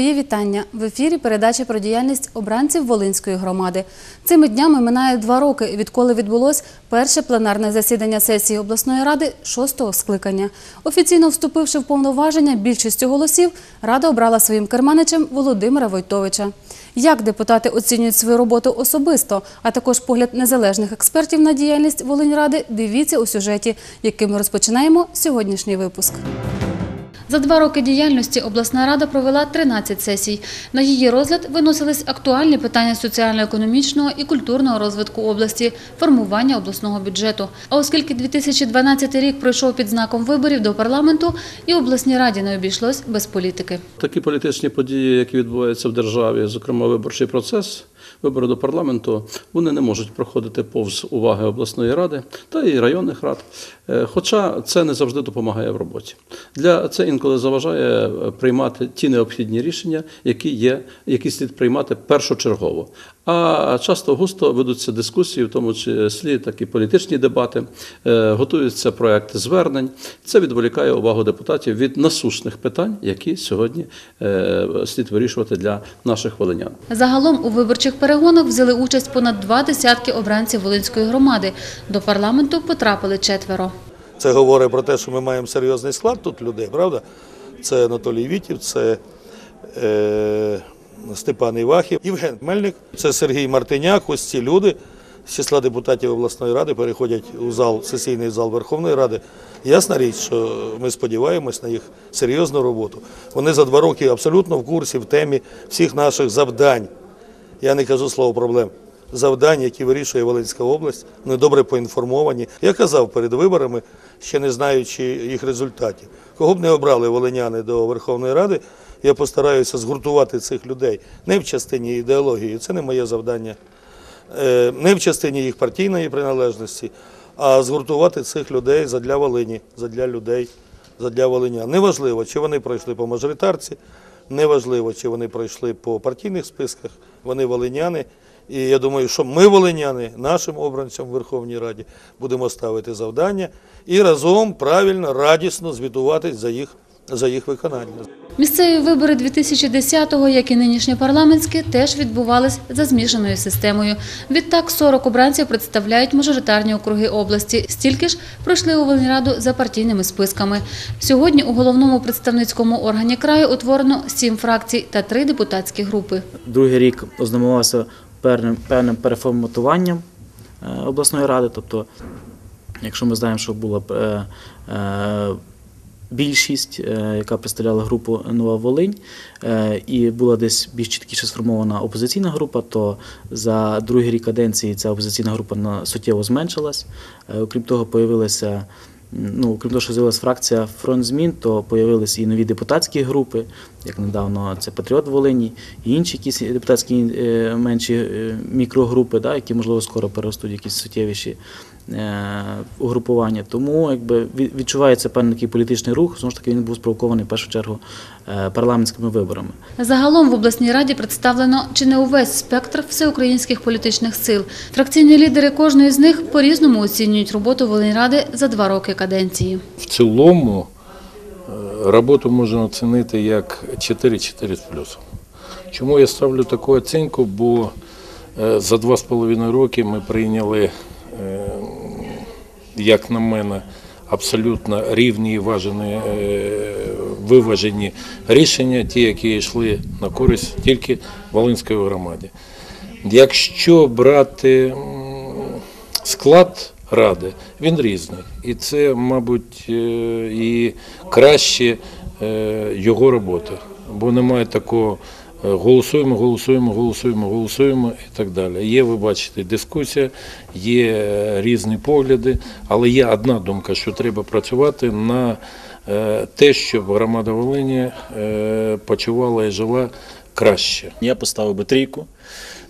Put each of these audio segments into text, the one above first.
Моє вітання в ефірі передача про діяльність обранців Волинської громади. Цими днями минає два роки, відколи відбулось перше пленарне засідання сесії обласної ради шостого скликання. Офіційно вступивши в повноваження більшістю голосів, рада обрала своїм керманичем Володимира Войтовича. Як депутати оцінюють свою роботу особисто, а також погляд незалежних експертів на діяльність Волиньради, дивіться у сюжеті, яким ми розпочинаємо сьогоднішній випуск. За два роки діяльності обласна рада провела 13 сесій. На її розгляд виносились актуальні питання соціально-економічного і культурного розвитку області, формування обласного бюджету. А оскільки 2012 рік пройшов під знаком виборів до парламенту, і обласній раді не обійшлось без політики. Такі політичні події, які відбуваються в державі, зокрема виборчий процес, вибори до парламенту, вони не можуть проходити повз уваги обласної ради та і районних рад. Е, Хоча це не завжди допомагає в роботі. Для це інколи заважає е, приймати ті необхідні рішення, які є, які слід приймати першочергово. А часто густо ведуться дискусії, в тому числі такі політичні дебати, е, готуються проекти звернень. Це відволікає увагу депутатів від насущних питань, які сьогодні е, слід вирішувати для наших волинян. Загалом у виборчих перегонах взяли участь понад два десятки обранців Волинської громади. До парламенту потрапили четверо. Це говорить про те, що ми маємо серйозний склад тут людей, правда? Це Анатолій Вітів, це е, Степан Івахів, Євген Мельник, це Сергій Мартиняк. Ось ці люди з числа депутатів обласної ради переходять у зал, сесійний зал Верховної Ради. Ясна річ, що ми сподіваємось на їх серйозну роботу. Вони за два роки абсолютно в курсі, в темі всіх наших завдань. Я не кажу слово проблем. Завдань, які вирішує Волинська область, вони добре поінформовані. Я казав перед виборами, ще не знаючи їх результатів. Кого б не обрали волиняни до Верховної Ради, я постараюся згуртувати цих людей не в частині ідеології, це не моє завдання, е, не в частині їх партійної приналежності, а згуртувати цих людей задля Волині, задля людей, задля волинян. Неважливо, чи вони пройшли по мажоритарці, неважливо, чи вони пройшли по партійних списках, вони волиняни. І я думаю, що ми, волиняни, нашим обранцям в Верховній Раді, будемо ставити завдання і разом правильно, радісно звітуватись за їх, за їх виконання. Місцеві вибори 2010-го, як і нинішні парламентські, теж відбувались за змішаною системою. Відтак 40 обранців представляють мажоритарні округи області. Стільки ж пройшли у Волиньраду за партійними списками. Сьогодні у головному представницькому органі краю утворено 7 фракцій та 3 депутатські групи. Другий рік ознайомувався певним, певним переформатуванням е, обласної ради. Тобто, якщо ми знаємо, що була б, е, е, більшість, е, яка представляла групу Нова Волинь, е, і була десь більш чіткіше сформована опозиційна група, то за другий рік каденції ця опозиційна група суттєво зменшилась. Е, Окрім того, появилася Ну, крім того, що з'явилася фракція фронт змін, то появилися і нові депутатські групи, як недавно це Патріот Волині, і інші якісь депутатські е, менші е, мікрогрупи, да, які можливо скоро переростуть якісь суттєвіші е, угрупування. Тому якби відчувається певний такий політичний рух. Знову ж таки, він був спровокований в першу чергу парламентськими виборами. Загалом в обласній раді представлено чи не увесь спектр всеукраїнських політичних сил. Фракційні лідери кожної з них по-різному оцінюють роботу Волиньради за два роки каденції. В цілому е, роботу можна оцінити як 4-4 з плюсом. Чому я ставлю таку оцінку? Бо е, за два з половиною роки ми прийняли, е, як на мене, абсолютно рівні і важені, виважені рішення, ті, які йшли на користь тільки Волинської громаді. Якщо брати склад ради, він різний. І це, мабуть, е, і краще його робота, бо немає такого. е, Голосуємо, голосуємо, голосуємо, голосуємо і так далі. Є, ви бачите, дискусія, є е, різні погляди, але є одна думка, що треба працювати на те, щоб громада Волині почувала і жила краще. Я поставив би трійку.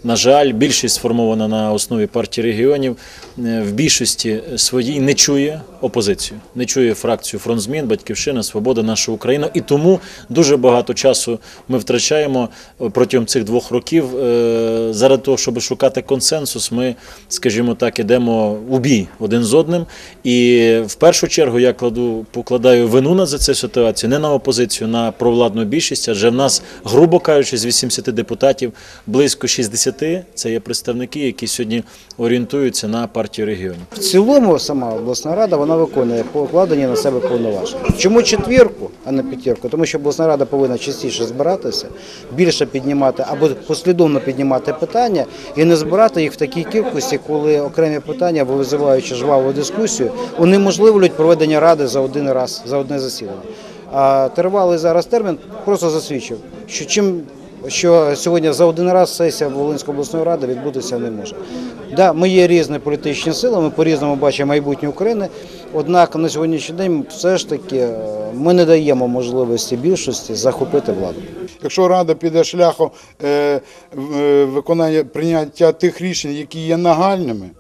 На жаль, більшість сформована на основі партії регіонів е, в більшості своїй не чує опозицію, не чує фракцію фронт змін, батьківщина, свобода, наша Україна. І тому дуже багато часу ми втрачаємо е, протягом цих двох років. Е, Заради того, щоб шукати консенсус, ми, скажімо так, ідемо у бій один з одним. І в першу чергу я кладу, покладаю вину на за цю ситуацію, не на опозицію, на провладну більшість, адже в нас, грубо кажучи, з 80 депутатів близько 60 це є представники, які сьогодні орієнтуються на партію регіонів. В цілому сама обласна рада вона виконує покладені на себе повноваження. Чому четвірку, а не п'ятірку? Тому що обласна рада повинна частіше збиратися, більше піднімати або послідовно піднімати питання і не збирати їх в такій кількості, коли окремі питання, визиваючи жваву дискусію, унеможливлюють проведення ради за один раз, за одне засідання. А тривалий зараз термін просто засвідчив, що чим що сьогодні за один раз сесія Волинської обласної ради відбутися не може. Да, ми є різні політичні сили, ми по-різному бачимо майбутнє України. Однак на сьогоднішній день все ж таки е, ми не даємо можливості більшості захопити владу. Якщо рада піде шляхом е, е, виконання прийняття тих рішень, які є нагальними,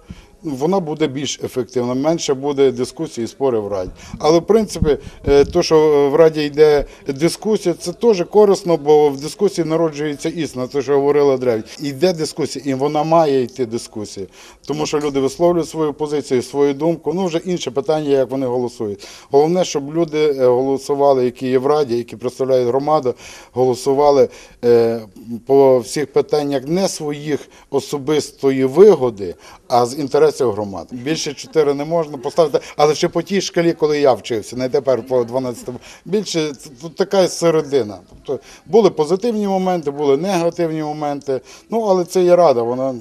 вона буде більш ефективна, менше буде дискусій і спорів в раді. Але в принципі, е, то, що в раді йде дискусія, це теж корисно, бо в дискусії народжується істина, те, що говорила древні. Йде дискусія, і вона має йти дискусія, тому що люди висловлюють свою позицію, свою думку. Ну вже інше питання, як вони голосують. Головне, щоб люди е, голосували, які є в раді, які представляють громаду, голосували е, по всіх питаннях не своїх особистої вигоди, а з інтересів громади. Більше чотири не можна поставити, але ще по тій шкалі, коли я вчився, не тепер по 12-му. Більше тут така середина. Тобто були позитивні моменти, були негативні моменти. Ну але це є рада, вона,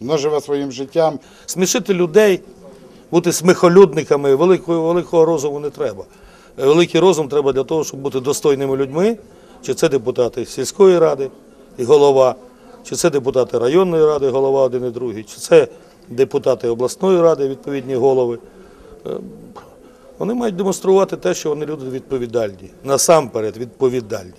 вона живе своїм життям. Смішити людей, бути сміхолюдниками, великого, великого розуму не треба. Великий розум треба для того, щоб бути достойними людьми, чи це депутати сільської ради і голова, чи це депутати районної ради, голова один і другий, чи це депутати обласної ради, відповідні голови. Е, Вони мають демонструвати те, що вони люди відповідальні. Насамперед відповідальні.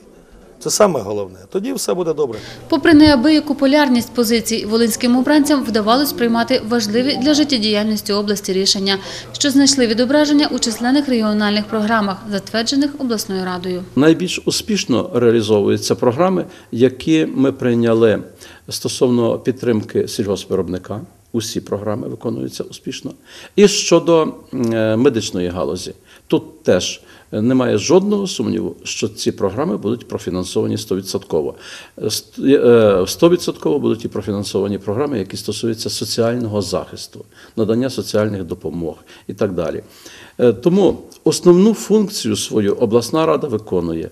Це саме головне. Тоді все буде добре. Попри неабияку полярність позицій, волинським обранцям вдавалось приймати важливі для життєдіяльності області рішення, що знайшли відображення у численних регіональних програмах, затверджених обласною радою. Найбільш успішно реалізовуються програми, які ми прийняли стосовно підтримки сільгоспвиробника. Усі програми виконуються успішно. І щодо е, медичної галузі, тут теж немає жодного сумніву, що ці програми будуть профінансовані 100%. Е, ст- е, 100% будуть і профінансовані програми, які стосуються соціального захисту, надання соціальних допомог і так далі. Е, Тому основну функцію свою обласна рада виконує.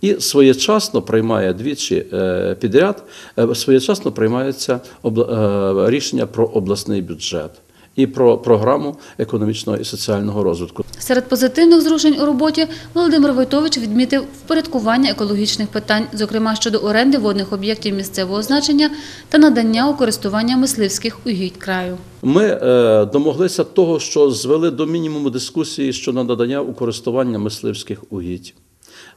І своєчасно приймає двічі е, підряд, е, своєчасно приймаються обла- е, рішення про обласний бюджет і про програму економічного і соціального розвитку. Серед позитивних зрушень у роботі Володимир Войтович відмітив впорядкування екологічних питань, зокрема щодо оренди водних об'єктів місцевого значення та надання у користування мисливських угідь краю. Ми домоглися того, що звели до мінімуму дискусії щодо надання у користування мисливських угідь.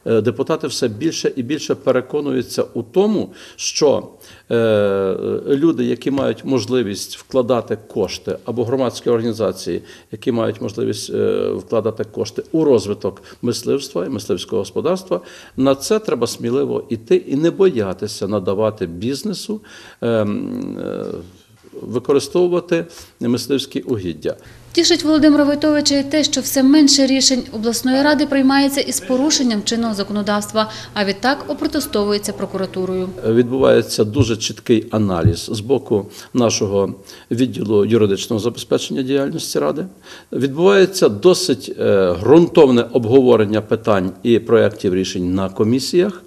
Е, Депутати все більше і більше переконуються у тому, що е, люди, які мають можливість вкладати кошти, або громадські організації, які мають можливість е, вкладати кошти у розвиток мисливства і мисливського господарства, на це треба сміливо йти і не боятися надавати бізнесу. Використовувати мисливські угіддя. Тішить Володимира Войтовича і те, що все менше рішень обласної ради приймається із порушенням чинного законодавства, а відтак опротестовується прокуратурою. Відбувається дуже чіткий аналіз з боку нашого відділу юридичного забезпечення діяльності ради. Відбувається досить е, ґрунтовне обговорення питань і проєктів рішень на комісіях.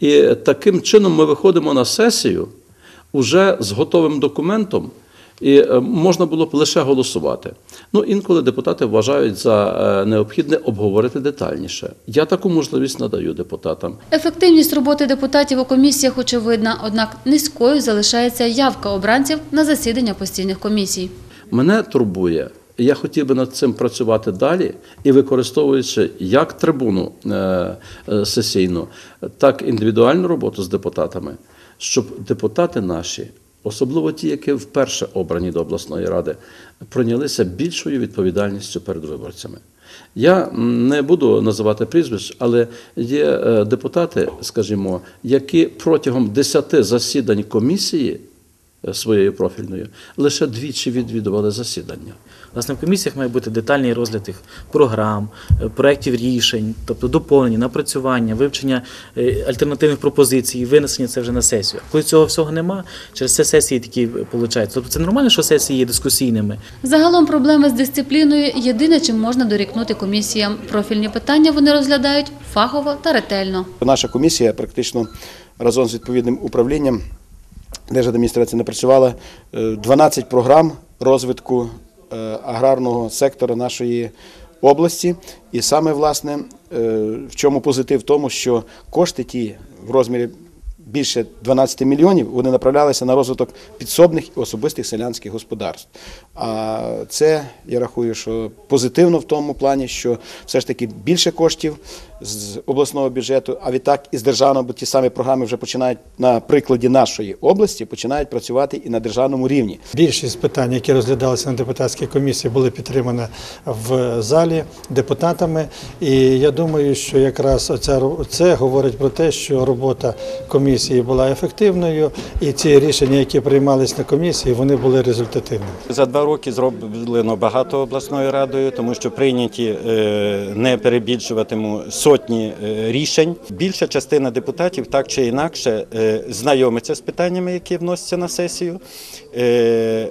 І таким чином ми виходимо на сесію уже з готовим документом. І е, можна було б лише голосувати. Ну, інколи депутати вважають за е, необхідне обговорити детальніше. Я таку можливість надаю депутатам. Ефективність роботи депутатів у комісіях очевидна, однак низькою залишається явка обранців на засідання постійних комісій. Мене турбує. Я хотів би над цим працювати далі і використовуючи як трибуну е, сесійну, так і індивідуальну роботу з депутатами, щоб депутати наші особливо ті, які вперше обрані до обласної ради, прийнялися більшою відповідальністю перед виборцями. Я не буду називати прізвищ, але є е, депутати, скажімо, які протягом 10 засідань комісії е, своєю профільною лише двічі відвідували засідання. Власне, в комісіях має бути детальний розгляд тих програм, е, проєктів рішень, тобто доповнення, напрацювання, вивчення е, альтернативних пропозицій, винесення це вже на сесію. Коли цього всього нема, через це сесії такі виходять. Тобто це нормально, що сесії є дискусійними. Загалом проблеми з дисципліною єдине, чим можна дорікнути комісіям. Профільні питання вони розглядають фахово та ретельно. Наша комісія практично разом з відповідним управлінням Держадміністрації напрацювала е, 12 програм розвитку е, аграрного сектора нашої області. І саме власне е, в чому позитив в тому, що кошти ті в розмірі більше 12 мільйонів вони направлялися на розвиток підсобних і особистих селянських господарств. А це я рахую, що позитивно в тому плані, що все ж таки більше коштів з обласного бюджету, а відтак і з державного, бо ті самі програми вже починають на прикладі нашої області, починають працювати і на державному рівні. Більшість питань, які розглядалися на депутатській комісії, були підтримані в залі депутатами. І я думаю, що якраз оця ро- це говорить про те, що робота комісії була ефективною, і ці рішення, які приймались на комісії, вони були результативними. За два роки зроблено багато обласною радою, тому що прийняті е, не перебільшуватиму сотні е, рішень. Більша частина депутатів так чи інакше е, знайомиться з питаннями, які вносяться на сесію. Е,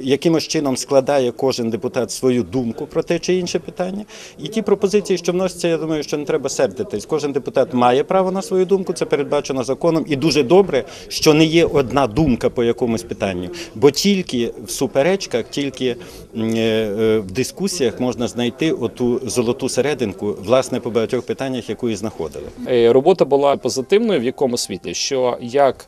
Якимось чином складає кожен депутат свою думку про те чи інше питання. І ті пропозиції, що вносяться, я думаю, що не треба сердитись. Кожен депутат має право на свою думку, це передбачено законом. І дуже добре, що не є одна думка по якомусь питанню, бо тільки в суперечках, тільки е, е, в дискусіях можна знайти оту золоту серединку, власне, по багатьох питаннях, яку і знаходили. Робота була позитивною в якому світлі, що як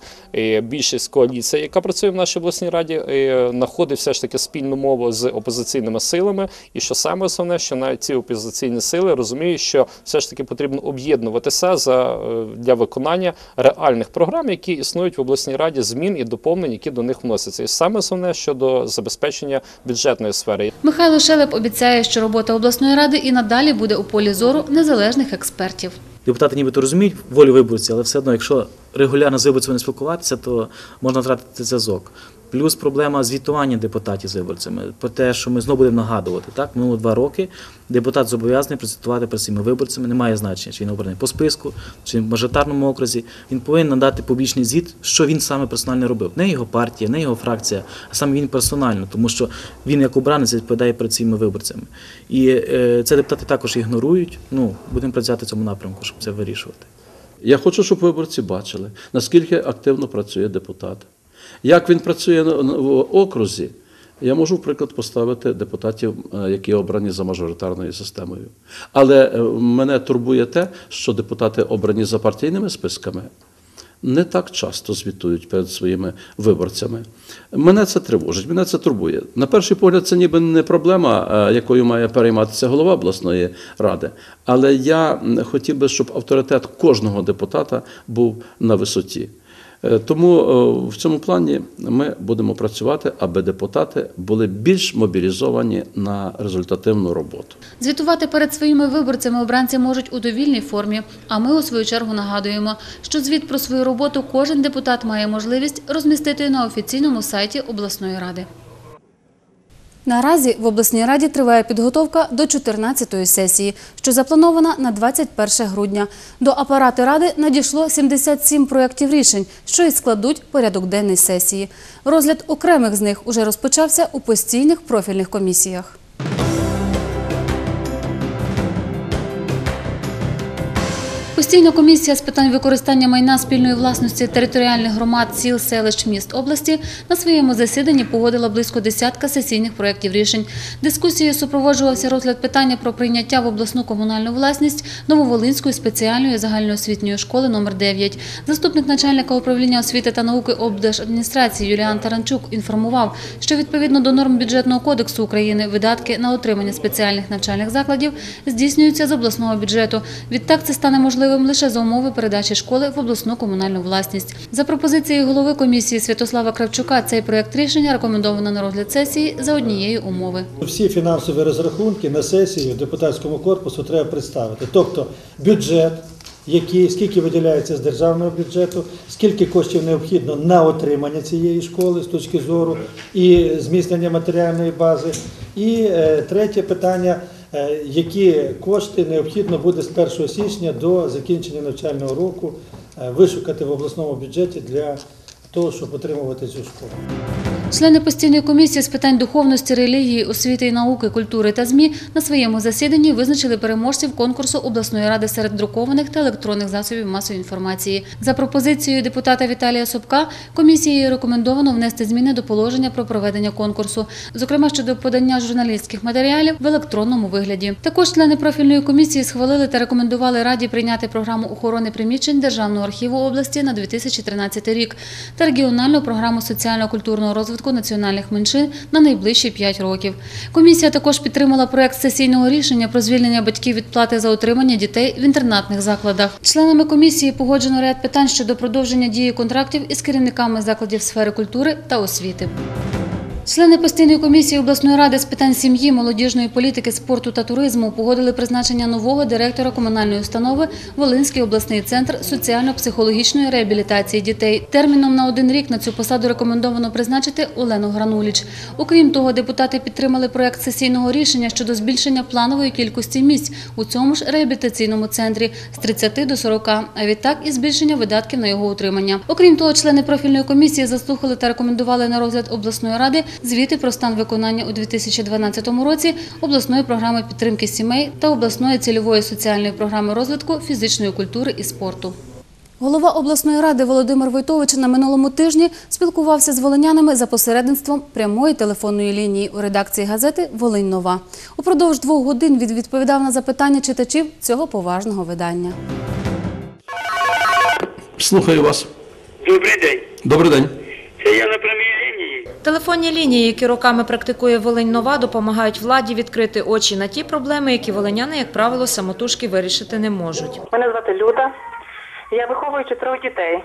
більшість коаліції, яка працює в нашій обласній раді, е, знаходить все ж таки спільну мову з опозиційними силами, і що саме основне, що навіть ці опозиційні сили розуміють, що все ж таки потрібно об'єднуватися за е, для виконання реальних програм, які існують в обласній раді, змін і доповнень, які до них вносяться. І саме основне щодо забезпечення бюджетної сфери. Михайло Шелеп обіцяє, що робота обласної ради і надалі буде у полі зору незалежних експертів. Депутати нібито розуміють волю виборців, але все одно, якщо регулярно з виборцями не спілкуватися, то можна втратити зв'язок. Плюс проблема звітування депутатів з виборцями про те, що ми знову будемо нагадувати. Так, минуло два роки. Депутат зобов'язаний прозвітувати перед своїми виборцями. Немає значення, чи він обраний по списку, чи в мажоритарному окрузі. Він повинен надати публічний звіт, що він саме персонально робив. Не його партія, не його фракція, а саме він персонально, тому що він як обранець відповідає перед своїми виборцями. І е, це депутати також ігнорують. Ну будемо працювати в цьому напрямку, щоб це вирішувати. Я хочу, щоб виборці бачили, наскільки активно працює депутат. Як він працює в окрузі, я можу, приклад, поставити депутатів, е, які обрані за мажоритарною системою. Але е, мене турбує те, що депутати, обрані за партійними списками, не так часто звітують перед своїми виборцями. Мене це тривожить, мене це турбує. На перший погляд, це ніби не проблема, е, якою має перейматися голова обласної ради. Але я хотів би, щоб авторитет кожного депутата був на висоті. Е, Тому е, в цьому плані ми будемо працювати, аби депутати були більш мобілізовані на результативну роботу. Звітувати перед своїми виборцями обранці можуть у довільній формі. А ми у свою чергу нагадуємо, що звіт про свою роботу кожен депутат має можливість розмістити на офіційному сайті обласної ради. Наразі в обласній раді триває підготовка до 14-ї сесії, що запланована на 21 грудня. До апарату ради надійшло 77 проєктів рішень, що і складуть порядок денний сесії. Розгляд окремих з них уже розпочався у постійних профільних комісіях. Постійна комісія з питань використання майна спільної власності територіальних громад сіл, селищ, міст області на своєму засіданні погодила близько десятка сесійних проєктів рішень. Дискусією супроводжувався розгляд питання про прийняття в обласну комунальну власність Нововолинської спеціальної загальноосвітньої школи номер 9 Заступник начальника управління освіти та науки облдержадміністрації Юліан Таранчук інформував, що відповідно до норм бюджетного кодексу України видатки на отримання спеціальних навчальних закладів здійснюються з обласного бюджету. Відтак це стане можливим місцевим лише за умови передачі школи в обласну комунальну власність. За пропозицією голови комісії Святослава Кравчука, цей проект рішення рекомендовано на розгляд сесії за однієї умови. Всі фінансові розрахунки на сесії депутатському корпусу треба представити. Тобто бюджет, який, скільки виділяється з державного бюджету, скільки коштів необхідно на отримання цієї школи з точки зору і зміцнення матеріальної бази. І е, третє питання. Е, Які кошти необхідно буде з 1 січня до закінчення навчального року е, вишукати в обласному бюджеті для того, щоб отримувати цю школу? Члени постійної комісії з питань духовності, релігії, освіти і науки, культури та ЗМІ на своєму засіданні визначили переможців конкурсу обласної ради серед друкованих та електронних засобів масової інформації. За пропозицією депутата Віталія Собка комісією рекомендовано внести зміни до положення про проведення конкурсу, зокрема щодо подання журналістських матеріалів в електронному вигляді. Також члени профільної комісії схвалили та рекомендували раді прийняти програму охорони приміщень Державного архіву області на 2013 рік та регіональну програму соціально-культурного розвитку національних меншин на найближчі 5 років. Комісія також підтримала проект сесійного рішення про звільнення батьків від плати за утримання дітей в інтернатних закладах. Членами комісії погоджено ряд питань щодо продовження дії контрактів із керівниками закладів сфери культури та освіти. Члени постійної комісії обласної ради з питань сім'ї, молодіжної політики, спорту та туризму погодили призначення нового директора комунальної установи Волинський обласний центр соціально-психологічної реабілітації дітей. Терміном на один рік на цю посаду рекомендовано призначити Олену Грануліч. Окрім того, депутати підтримали проект сесійного рішення щодо збільшення планової кількості місць у цьому ж реабілітаційному центрі з 30 до 40, а відтак і збільшення видатків на його утримання. Окрім того, члени профільної комісії заслухали та рекомендували на розгляд обласної ради звіти про стан виконання у 2012 році обласної програми підтримки сімей та обласної цільової соціальної програми розвитку фізичної культури і спорту. Голова обласної ради Володимир Войтович на минулому тижні спілкувався з волинянами за посередництвом прямої телефонної лінії у редакції газети Волинь Нова. Упродовж двох годин він відповідав на запитання читачів цього поважного видання. Слухаю вас. Добрий день. Добрий день. Це я на прямій лінії. Телефонні лінії, які роками практикує Волинь Нова, допомагають владі відкрити очі на ті проблеми, які волиняни, як правило, самотужки вирішити не можуть. Мене звати Люда. Я виховую чотирьох дітей.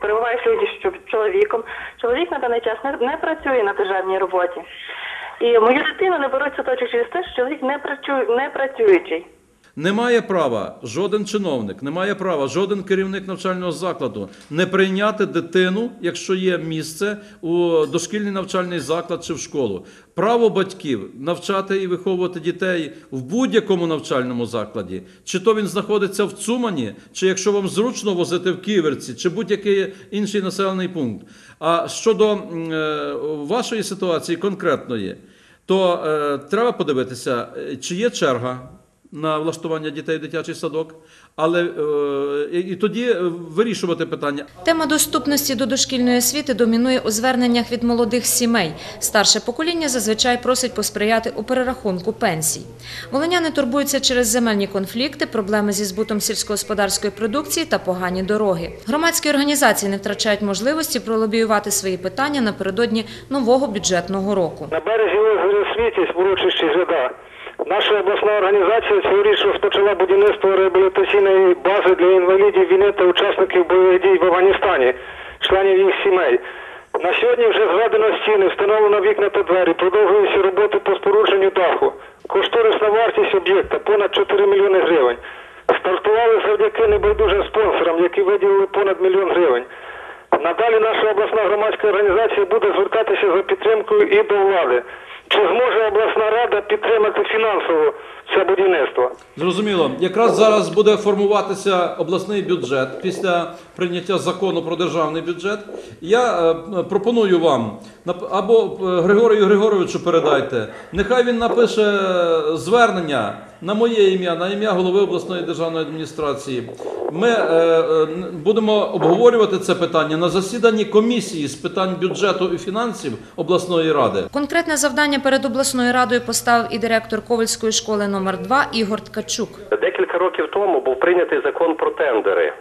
Перебуваю сьогодні з чоловіком. Чоловік на даний час не, не працює на державній роботі. І мою дитину не беруть в садочок через те, що чоловік не працює, не працюючий. Не має права жоден чиновник, не має права жоден керівник навчального закладу не прийняти дитину, якщо є місце у дошкільний навчальний заклад чи в школу. Право батьків навчати і виховувати дітей в будь-якому навчальному закладі, чи то він знаходиться в Цумані, чи якщо вам зручно возити в Ківерці, чи будь-який інший населений пункт. А щодо е, вашої ситуації конкретної, то е, треба подивитися, чи є черга на влаштування дітей в дитячий садок, але е, і, тоді е, вирішувати питання. Тема доступності до дошкільної освіти домінує у зверненнях від молодих сімей. Старше покоління зазвичай просить посприяти у перерахунку пенсій. Волиняни турбуються через земельні конфлікти, проблеми зі збутом сільськогосподарської продукції та погані дороги. Громадські організації не втрачають можливості пролобіювати свої питання напередодні нового бюджетного року. На березі озера Світість в урочищі Жида. Наша обласна організація цьогоріч розпочала будівництво реабілітаційної бази для інвалідів війни та учасників бойових дій в Афганістані, членів їх сімей. На сьогодні вже зведено стіни, встановлено вікна та двері, продовжуються роботи по спорудженню даху. Кошторисна вартість об'єкта понад 4 мільйони гривень. Стартували завдяки небайдужим спонсорам, які виділили понад мільйон гривень. Надалі наша обласна громадська організація буде звертатися за підтримкою і до влади. Чи зможе обласна рада підтримати фінансово це будівництво? Зрозуміло, якраз зараз буде формуватися обласний бюджет після прийняття закону про державний бюджет. Я е, пропоную вам або е, Григорію Григоровичу передайте. Нехай він напише звернення на моє ім'я, на ім'я голови обласної державної адміністрації. Ми е, е, будемо обговорювати це питання на засіданні комісії з питань бюджету і фінансів обласної ради. Конкретне завдання перед обласною радою поставив і директор Ковальської школи номер 2 Ігор Ткачук. Декілька років тому був прийнятий закон про тендери,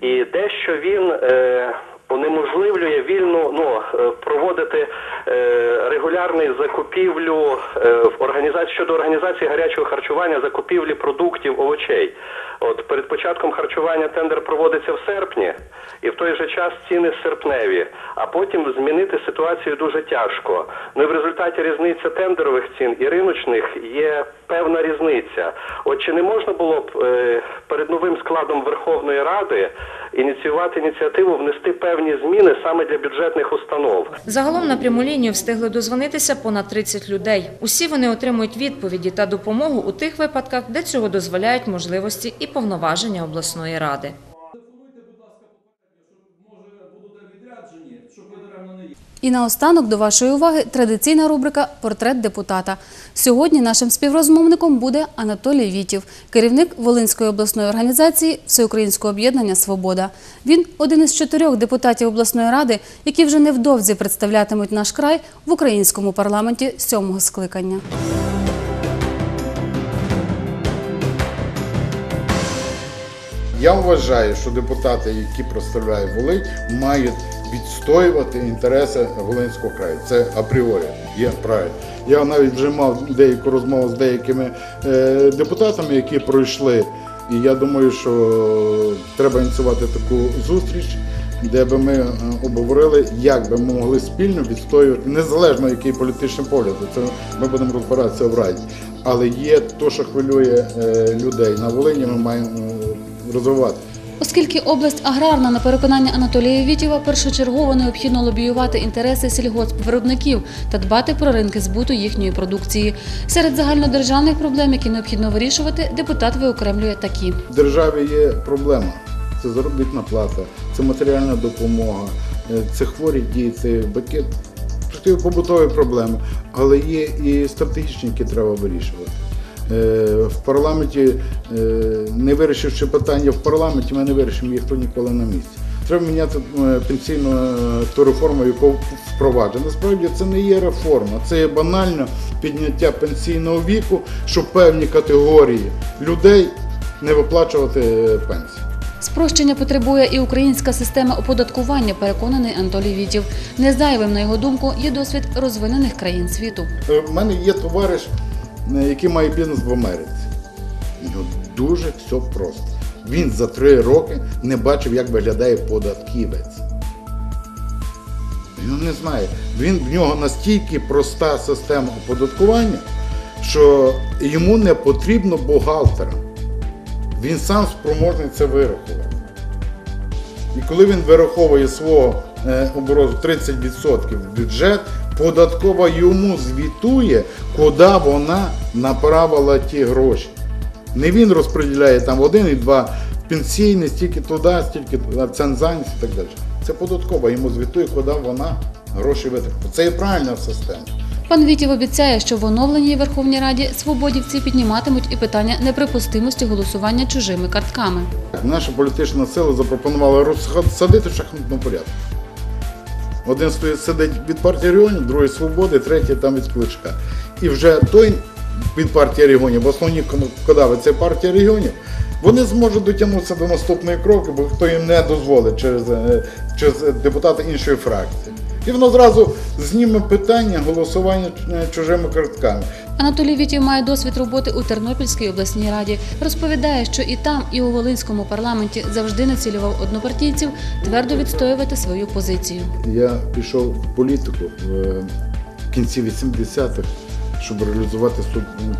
і дещо він е, унеможливлює вільно ну, е, проводити е, регулярний закупівлю е, в організації щодо організації гарячого харчування, закупівлі продуктів, овочей. От перед початком харчування тендер проводиться в серпні, і в той же час ціни серпневі. А потім змінити ситуацію дуже тяжко. Ну і в результаті різниця тендерових цін і риночних є певна різниця. От чи не можна було б е, перед новим складом Верховної Ради ініціювати ініціативу внести певні зміни саме для бюджетних установ? Загалом на пряму лінію встигли дозвонитися понад 30 людей. Усі вони отримують відповіді та допомогу у тих випадках, де цього дозволяють можливості і повноваження обласної ради. І наостанок до вашої уваги традиційна рубрика Портрет депутата. Сьогодні нашим співрозмовником буде Анатолій Вітів, керівник Волинської обласної організації Всеукраїнського об'єднання Свобода. Він один із чотирьох депутатів обласної ради, які вже невдовзі представлятимуть наш край в українському парламенті сьомого скликання. Я вважаю, що депутати, які представляють Волинь, мають відстоювати інтереси Волинського краю. Це апріорі є правильно. Я навіть вже мав деяку розмову з деякими е, депутатами, які пройшли. І я думаю, що треба ініціювати таку зустріч, де би ми е, обговорили, як би ми могли спільно відстоювати, незалежно який політичний погляд, це ми будемо розбиратися в раді. Але є те, що хвилює е, людей на Волині, ми маємо розвивати. Оскільки область аграрна, на переконання Анатолія Вітєва, першочергово необхідно лобіювати інтереси сільгоспвиробників та дбати про ринки збуту їхньої продукції. Серед загальнодержавних проблем, які необхідно вирішувати, депутат виокремлює такі. В державі є проблема. Це заробітна плата, це матеріальна допомога, е, це хворі діти, батьки. Побутові проблеми, але є і стратегічні, які треба вирішувати. Е, В парламенті, е, не вирішивши питання в парламенті, ми не вирішимо їх то ніколи на місці. Треба міняти е, пенсійну ту реформу, яку впроваджено. Насправді це не є реформа, це є банально підняття пенсійного віку, щоб певні категорії людей не виплачувати пенсії. Спрощення потребує і українська система оподаткування, переконаний Анатолій Вітів. Незайвим, на його думку, є досвід розвинених країн світу. В мене є товариш, який має бізнес в Америці. У нього дуже все просто. Він за три роки не бачив, як виглядає податківець. Він не знає. Він, в нього настільки проста система оподаткування, що йому не потрібно бухгалтера. Він сам спроможний це вирахувати. І коли він вираховує свого е, обороту 30% в бюджет, податкова йому звітує, куди вона направила ті гроші. Не він розподіляє там один і два в пенсійний, стільки туди, стільки туди, цензанець і так далі. Це податкова йому звітує, куди вона гроші витратила. Це є правильна система. Пан Вітів обіцяє, що в оновленій Верховній Раді свободівці підніматимуть і питання неприпустимості голосування чужими картками. Наша політична сила запропонувала розсадити в шахматному порядку. Один сидить від партії регіонів, другий свободи, третій там від кличка. І вже той від партії регіонів, основні кодави це партія регіонів, вони зможуть дотягнутися до наступної кроки, бо хто їм не дозволить через, е, через депутата іншої фракції. І воно зразу зніме питання голосування е, чужими картками. Анатолій Вітів має досвід роботи у Тернопільській обласній раді. Розповідає, що і там, і у Волинському парламенті завжди націлював однопартійців твердо відстоювати свою позицію. Я пішов в політику в кінці 80-х, щоб реалізувати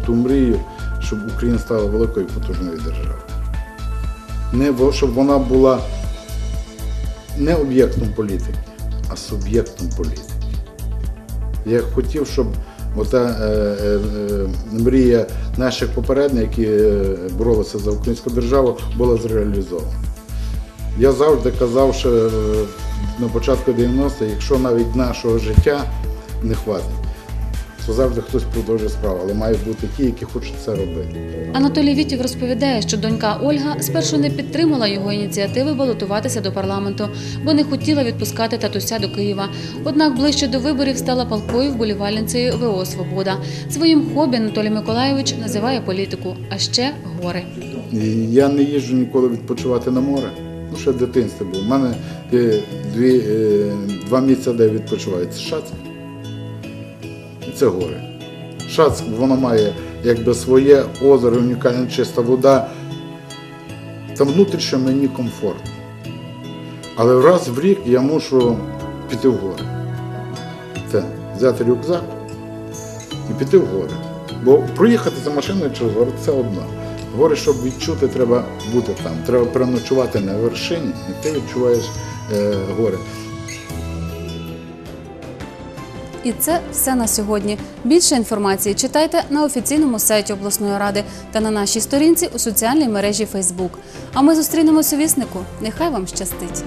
ту, мрію, щоб Україна стала великою потужною державою. Не щоб вона була не об'єктом політики, а суб'єктом політики. Я хотів, щоб ота е, е, е, мрія наших попередників, які боролися за українську державу, була зреалізована. Я завжди казав, що на початку 90-х, якщо навіть нашого життя не хватить, то завжди хтось продовжує справу, але мають бути ті, які хочуть це робити. Анатолій Вітів розповідає, що донька Ольга спершу не підтримала його ініціативи балотуватися до парламенту, бо не хотіла відпускати татуся до Києва. Однак ближче до виборів стала палкою вболівальницею ВО Свобода. Своїм хобі Анатолій Миколайович називає політику, а ще гори. Я не їжджу ніколи відпочивати на море. Ну, ще в дитинстві було. У мене дві, е, два місця, де я відпочиваю. Це Шацьк це гори. Шацьк, воно має якби своє озеро, унікальна чиста вода. Там внутрішньо мені комфортно. Але раз в рік я мушу піти в гори. Це взяти рюкзак і піти в гори. Бо проїхати за машиною через гори це одно. Гори, щоб відчути, треба бути там. Треба переночувати на вершині, і ти відчуваєш е, гори. І це все на сьогодні. Більше інформації читайте на офіційному сайті обласної ради та на нашій сторінці у соціальній мережі Facebook. А ми зустрінемось у віснику. Нехай вам щастить!